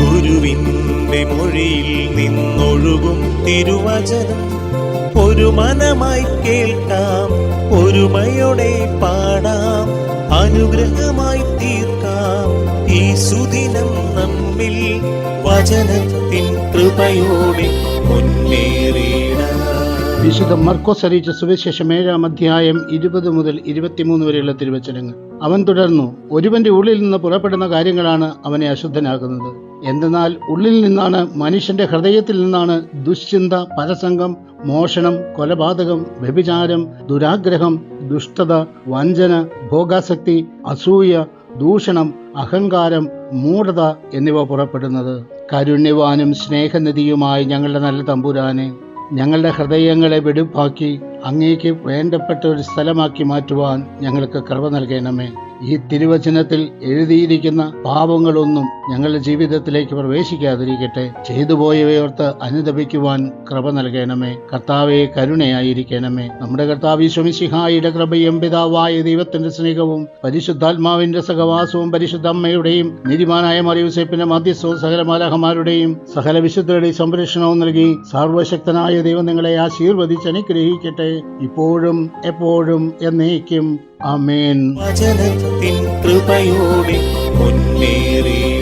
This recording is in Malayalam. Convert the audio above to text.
ഗുരുവിന്റെ മൊഴിയിൽ നിന്നൊഴുകും തിരുവചനം. ഒരു മനമായി കേൾക്കാം ഒരുമയോടെ പാടാം അനുഗ്രഹമായി തീർക്കാം. ഈ സുദിനം നമ്മിൽ വചനത്തിൻ കൃപയോടെ മുന്നേറിയിടാം വിശുദ്ധ മർക്കോസ് അറിയിച്ച സുവിശേഷം ഏഴാം അധ്യായം ഇരുപത് മുതൽ ഇരുപത്തിമൂന്ന് വരെയുള്ള തിരുവചനങ്ങൾ. അവൻ തുടർന്നു ഒരുവന്റെ ഉള്ളിൽ നിന്ന് പുറപ്പെടുന്ന കാര്യങ്ങളാണ് അവനെ അശുദ്ധനാക്കുന്നത്. എന്തെന്നാൽ ഉള്ളിൽ നിന്നാണ് മനുഷ്യന്റെ ഹൃദയത്തിൽ നിന്നാണ് ദുശ്ചിന്ത പരസംഗം മോഷണം കൊലപാതകം വ്യഭിചാരം ദുരാഗ്രഹം ദുഷ്ടത വഞ്ചന ഭോഗാസക്തി അസൂയ ദൂഷണം അഹങ്കാരം മൂഢത എന്നിവ പുറപ്പെടുന്നത്. കരുണ്യവാനും സ്നേഹനിധിയുമായി ഞങ്ങളുടെ നല്ല തമ്പുരാനെ ഞങ്ങളുടെ ഹൃദയങ്ങളെ വെടുപ്പാക്കി അങ്ങേക്ക് വേണ്ടപ്പെട്ട ഒരു സ്ഥലമാക്കി മാറ്റുവാൻ ഞങ്ങൾക്ക് കൃപ നൽകണമേ. ഈ തിരുവചനത്തിൽ എഴുതിയിരിക്കുന്ന പാപങ്ങളൊന്നും ഞങ്ങളുടെ ജീവിതത്തിലേക്ക് പ്രവേശിക്കാതിരിക്കട്ടെ. ചെയ്തു പോയവയോർത്ത് അനുദപിക്കുവാൻ കൃപ നൽകണമേ. കർത്താവെ കരുണയായിരിക്കണമേ. നമ്മുടെ കർത്താവ് ശമിശിഹായുടെ കൃപയും പിതാവായ ദൈവത്തിന്റെ സ്നേഹവും പരിശുദ്ധാത്മാവിന്റെ സഹവാസവും പരിശുദ്ധ അമ്മയുടെയും നീതിമാനായ മറിയൂസേപ്പിന്റെ മധ്യസ്ഥവും സകല മാലാഹമാരുടെയും സകല വിശുദ്ധരുടെയും സംരക്ഷണവും നൽകി സർവശക്തനായ ദൈവം നിങ്ങളെ ആശീർവദിച്ച് അനുഗ്രഹിക്കട്ടെ. ഇപ്പോഴും എപ്പോഴും എന്നേക്കും. അമേൻ കൃപയോടെ മുന്നേറിയിടാം